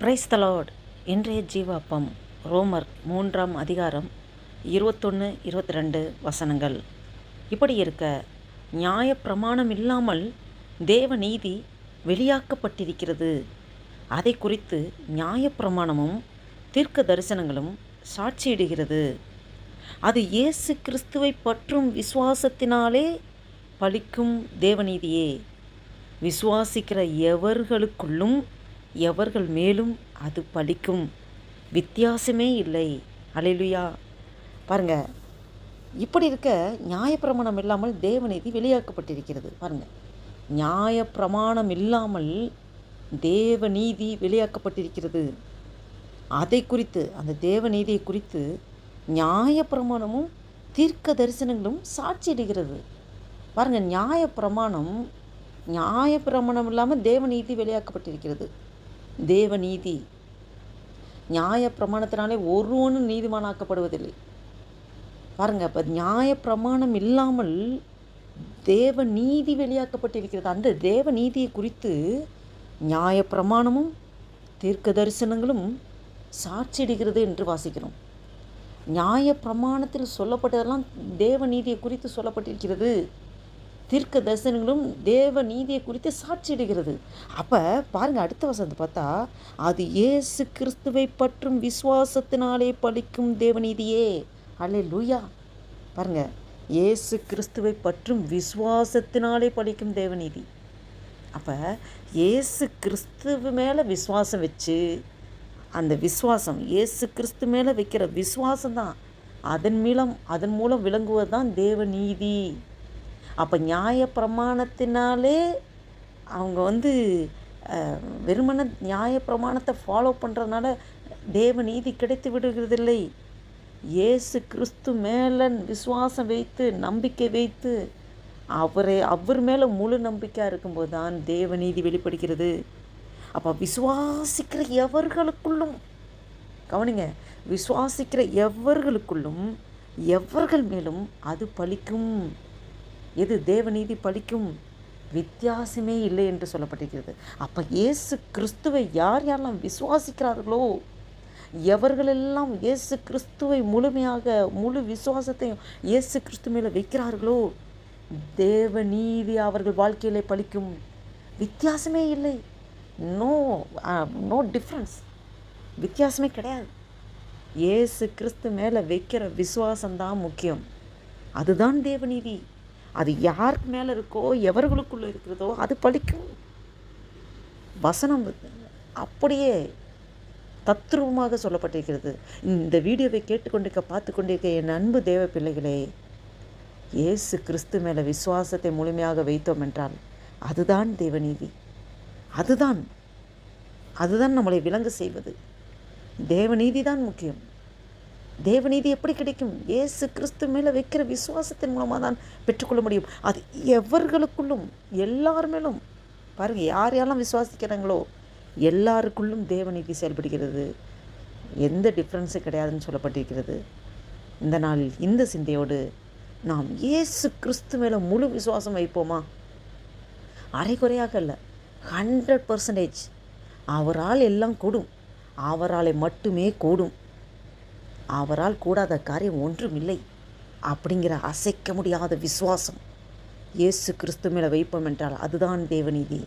Price தலாட் இன்றைய ஜீவாப்பம் ரோமர் மூன்றாம் அதிகாரம் இருபத்தொன்று இருபத்தி ரெண்டு வசனங்கள். இப்படி இருக்க நியாயப்பிரமாணம் இல்லாமல் தேவ நீதி வெளியாக்கப்பட்டிருக்கிறது. அதை குறித்து நியாயப்பிரமாணமும் தீர்க்க தரிசனங்களும் சாட்சியிடுகிறது. அது இயேசு கிறிஸ்துவை பற்றும் விசுவாசத்தினாலே பலிக்கும் தேவநீதியே விசுவாசிக்கிற எவர்களுக்குள்ளும் எவர்கள் மேலும் அது பலிக்கும்? வித்தியாசமே இல்லை. அலையிலுயா பாருங்கள் இப்படி இருக்க நியாயப்பிரமாணம் இல்லாமல் தேவநீதி வெளியாக்கப்பட்டிருக்கிறது. பாருங்கள் நியாயப்பிரமாணம் இல்லாமல் தேவநீதி வெளியாக்கப்பட்டிருக்கிறது. அதை குறித்து அந்த தேவநீதியை குறித்து நியாயப்பிரமாணமும் தீர்க்க தரிசனங்களும் சாட்சியிடுகிறது பாருங்கள் நியாயப்பிரமாணம் நியாயப்பிரமாணம் இல்லாமல் தேவநீதி வெளியாக்கப்பட்டிருக்கிறது. தேவநீதி. நியாயப்பிரமாணத்தினாலே ஒருவனும் நீதிமானாக்கப்படுவதில்லை. பாருங்கள் இப்போ நியாயப்பிரமாணம் இல்லாமல் தேவ நீதி வெளியாக்கப்பட்டிருக்கிறது. அந்த தேவ நீதியை குறித்து நியாயப்பிரமாணமும் தீர்க்க தரிசனங்களும் சாட்சியிடுகிறது என்று வாசிக்கிறோம். நியாய பிரமாணத்தில் சொல்லப்பட்டதெல்லாம் தேவ நீதியை குறித்து சொல்லப்பட்டிருக்கிறது. தீர்க்க தரிசனங்களும் தேவ நீதியை குறித்து சாட்சியிடுகிறது. அப்போ பாருங்கள் அடுத்த வசந்த பார்த்தா அது ஏசு கிறிஸ்துவை பற்றும் விசுவாசத்தினாலே பலிக்கும் தேவநீதியே. அல்லே லூயா பாருங்கள் இயேசு கிறிஸ்துவை பற்றும் விசுவாசத்தினாலே பலிக்கும் தேவநீதி. அப்போ இயேசு கிறிஸ்துவ மேலே விசுவாசம் வச்சு அந்த விசுவாசம் இயேசு கிறிஸ்து மேலே வைக்கிற விசுவாசம் தான் அதன் மூலம் அதன் மூலம் விளங்குவது தான் தேவநீதி. அப்போ நியாய பிரமாணத்தினாலே அவங்க வந்து வெறுமன நியாய பிரமாணத்தை ஃபாலோ பண்ணுறதுனால தேவ நீதி கிடைத்து விடுகிறதில்லை. இயேசு கிறிஸ்து மேலே விசுவாசம் வைத்து நம்பிக்கை வைத்து அவரை அவர் மேலே முழு நம்பிக்கையாக இருக்கும்போது தான் தேவ நீதி வெளிப்படுகிறது. அப்போ விசுவாசிக்கிற எவர்களுக்குள்ளும் கவனிங்க விசுவாசிக்கிற எவர்களுக்குள்ளும் எவர்கள் மேலும் அது பலிக்கும் எது தேவநீதி பலிக்கும்? வித்தியாசமே இல்லை என்று சொல்லப்பட்டிருக்கிறது. அப்போ இயேசு கிறிஸ்துவை யார் யாரெல்லாம் விசுவாசிக்கிறார்களோ எவர்களெல்லாம் இயேசு கிறிஸ்துவை முழுமையாக முழு விசுவாசத்தையும் இயேசு கிறிஸ்து மேலே வைக்கிறார்களோ தேவநீதி அவர்கள் வாழ்க்கையிலே பலிக்கும். வித்தியாசமே இல்லை. நோ நோ டிஃப்ரென்ஸ் வித்தியாசமே கிடையாது. இயேசு கிறிஸ்து மேலே வைக்கிற விசுவாசம்தான் முக்கியம். அதுதான் தேவநீதி. அது யாருக்கு மேலே இருக்கோ எவர்களுக்குள்ளே இருக்கிறதோ அது பழிக்கும். வசனம் அப்படியே தத்ரூபமாக சொல்லப்பட்டிருக்கிறது. இந்த வீடியோவை கேட்டுக்கொண்டிருக்க பார்த்து கொண்டிருக்க என் அன்பு தேவ பிள்ளைகளே இயேசு கிறிஸ்து மேலே விசுவாசத்தை முழுமையாக வைத்தோம் என்றால் அதுதான் தேவநீதி. அதுதான் அதுதான் நம்மளை விளங்க செய்வது. தேவநீதி தான் முக்கியம். தேவநீதி எப்படி கிடைக்கும்? ஏசு கிறிஸ்து மேலே வைக்கிற விசுவாசத்தின் மூலமாக தான் பெற்றுக்கொள்ள முடியும். அது எவர்களுக்குள்ளும் எல்லார் மேலும் பாருங்கள் யார் யாரெல்லாம் விசுவாசிக்கிறாங்களோ எல்லாருக்குள்ளும் தேவநீதி செயல்படுகிறது. எந்த டிஃப்ரென்ஸும் கிடையாதுன்னு சொல்லப்பட்டிருக்கிறது. இந்த நாளில் இந்த சிந்தையோடு நாம் ஏசு கிறிஸ்து மேலே முழு விசுவாசம் வைப்போமா? அரைக்குறையாக இல்லை ஹண்ட்ரட் பர்சன்டேஜ் அவரால் எல்லாம் கூடும். அவரால் மட்டுமே கூடும். அவரால் கூடாத காரியம் ஒன்றுமில்லை. அப்படிங்கிற அசைக்க முடியாத விசுவாசம். இயேசு கிறிஸ்து மேலே வைப்போம் என்றால் அதுதான் தேவநீதி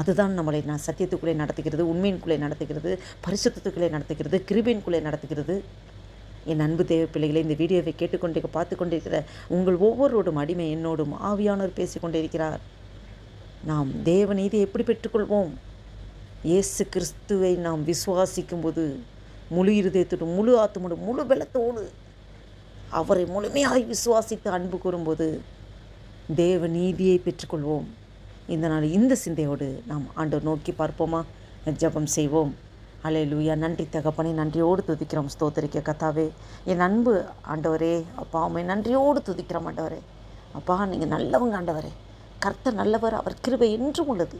அதுதான் நம்மளை நான் சத்தியத்துக்குள்ளே நடத்துகிறது உண்மையின்குள்ளே நடத்துகிறது பரிசுத்தத்துக்குள்ளே நடத்துகிறது கிருபின்குள்ளே நடத்துகிறது. என் அன்பு தேவ பிள்ளைகளை இந்த வீடியோவை கேட்டுக்கொண்டே பார்த்து கொண்டிருக்கிற உங்கள் ஒவ்வொருவரோடும் அடிமை என்னோடும் ஆவியானவர் பேசிக்கொண்டிருக்கிறார். நாம் தேவநீதி எப்படி பெற்றுக்கொள்வோம்? இயேசு கிறிஸ்துவை நாம் விசுவாசிக்கும்போது முழு இருதயத்தோடு முழு ஆத்துமோடு முழு பலத்தோடு அவரை முழுமையாய் விசுவாசித்து அன்பு கூறும்போது தேவ நீதியை பெற்றுக்கொள்வோம். இந்த நாள் இந்த சிந்தையோடு நாம் ஆண்டவர் நோக்கி பார்ப்போமா? ஜபம் செய்வோம். அலே லூயா நன்றி தகப்பனை நன்றியோடு துதிக்கிறோம். ஸ்தோத்தரிக்க கத்தாவே. என் அன்பு ஆண்டவரே அப்பா அம்மை நன்றியோடு துதிக்கிறோம் ஆண்டவரே. அப்பா நீங்கள் நல்லவங்க ஆண்டவரே. கர்த்த நல்லவர் அவர் கிருபை என்றும் உள்ளது.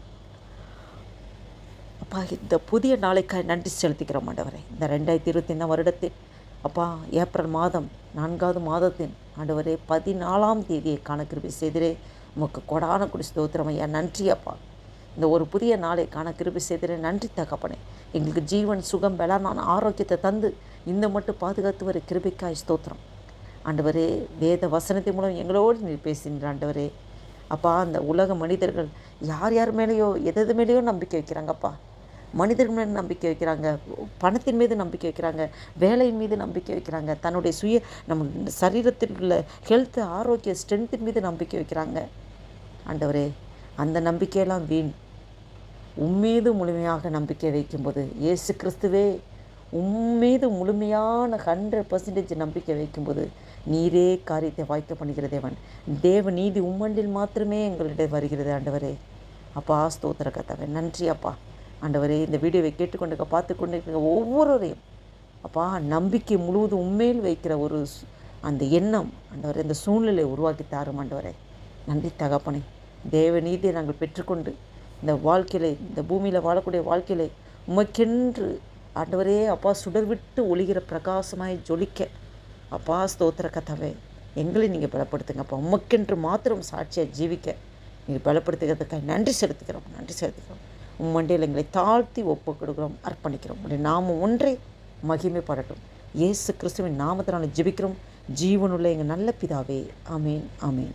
அப்பா இந்த புதிய நாளைக்காய் நன்றி செலுத்திக்கிறோம் ஆண்டவரே. இந்த ரெண்டாயிரத்தி இருபத்தி ஐந்தாம் வருடத்தில் அப்பா ஏப்ரல் மாதம் நான்காவது மாதத்தின் ஆண்டவரே பதினாலாம் தேதியை கணக்கிருபி செய்திரே. உமக்கு கொடான குடி ஸ்தோத்திரம் ஐயா. நன்றி அப்பா. இந்த ஒரு புதிய நாளை காண கிருபி செய்திரே. நன்றி தகப்பனே. எங்களுக்கு ஜீவன் சுகம் நான் ஆரோக்கியத்தை தந்து இந்த மட்டும் பாதுகாத்து வர கிருபிக்காய் ஸ்தோத்திரம். ஆண்டவரே வேத வசனத்தின் மூலம் எங்களோடு நீர் பேசுகின்ற ஆண்டவரே. அப்பா அந்த உலக மனிதர்கள் யார் யார் மேலேயோ எது எது மேலேயோ நம்பிக்கை வைக்கிறாங்கப்பா மனிதர்கள் மீது நம்பிக்கை வைக்கிறாங்க பணத்தின் மீது நம்பிக்கை வைக்கிறாங்க வேலையின் மீது நம்பிக்கை வைக்கிறாங்க தன்னுடைய சுய நம்ம சரீரத்தில் உள்ள ஹெல்த்து ஆரோக்கிய ஸ்ட்ரென்த்தின் மீது நம்பிக்கை வைக்கிறாங்க. ஆண்டவரே அந்த நம்பிக்கையெல்லாம் வீண். உம்மீது முழுமையாக நம்பிக்கை வைக்கும்போது இயேசு கிறிஸ்துவே உம்மீது முழுமையான ஹண்ட்ரட் பர்சன்டேஜ் நம்பிக்கை வைக்கும்போது நீரே காரியத்தை வாய்க்க பண்ணுகிற தேவன். தேவ நீதி உம்மண்டில் மாத்திரமே எங்களிடம் வருகிறது ஆண்டவரே. அப்பா ஸ்தோத்திர கத்தவை நன்றி அப்பா. ஆண்டவரே இந்த வீடியோவை கேட்டுக்கொண்டு பார்த்து கொண்டு இருக்கிற ஒவ்வொருவரையும். அப்பா நம்பிக்கை முழுவதும் உண்மையில் வைக்கிற ஒரு அந்த எண்ணம் ஆண்டவரே இந்த சூழ்நிலை உருவாக்கி தாரும் ஆண்டவரே. நன்றி தகப்பனை. தேவ நீதியை நாங்கள் பெற்றுக்கொண்டு இந்த வாழ்க்கையில இந்த பூமியில் வாழக்கூடிய வாழ்க்கையில உமக்கென்று ஆண்டவரே அப்பா சுடர் விட்டு ஒளிகிற பிரகாசமாய் ஜொலிக்க. அப்பா ஸ்தோத்திர கதவை எங்களை நீங்கள் பலப்படுத்துங்கப்பா உமக்கென்று மாத்திரம் சாட்சியாக ஜீவிக்க. நீங்கள் பலப்படுத்துகிறதுக்காக நன்றி செலுத்துகிறோம். நன்றி செலுத்துகிறோம். மண்டையில் எங்களை தாழ்த்தி ஒப்பு கொடுக்குறோம் அர்ப்பணிக்கிறோம். உடைய நாமம் ஒன்றே மகிமைப்படட்டும் இயேசு கிறிஸ்துவின் நாமத்தினால ஜெபிக்கிறோம். ஜீவனுள்ள எங்கள் நல்ல பிதாவே. அமேன் அமேன்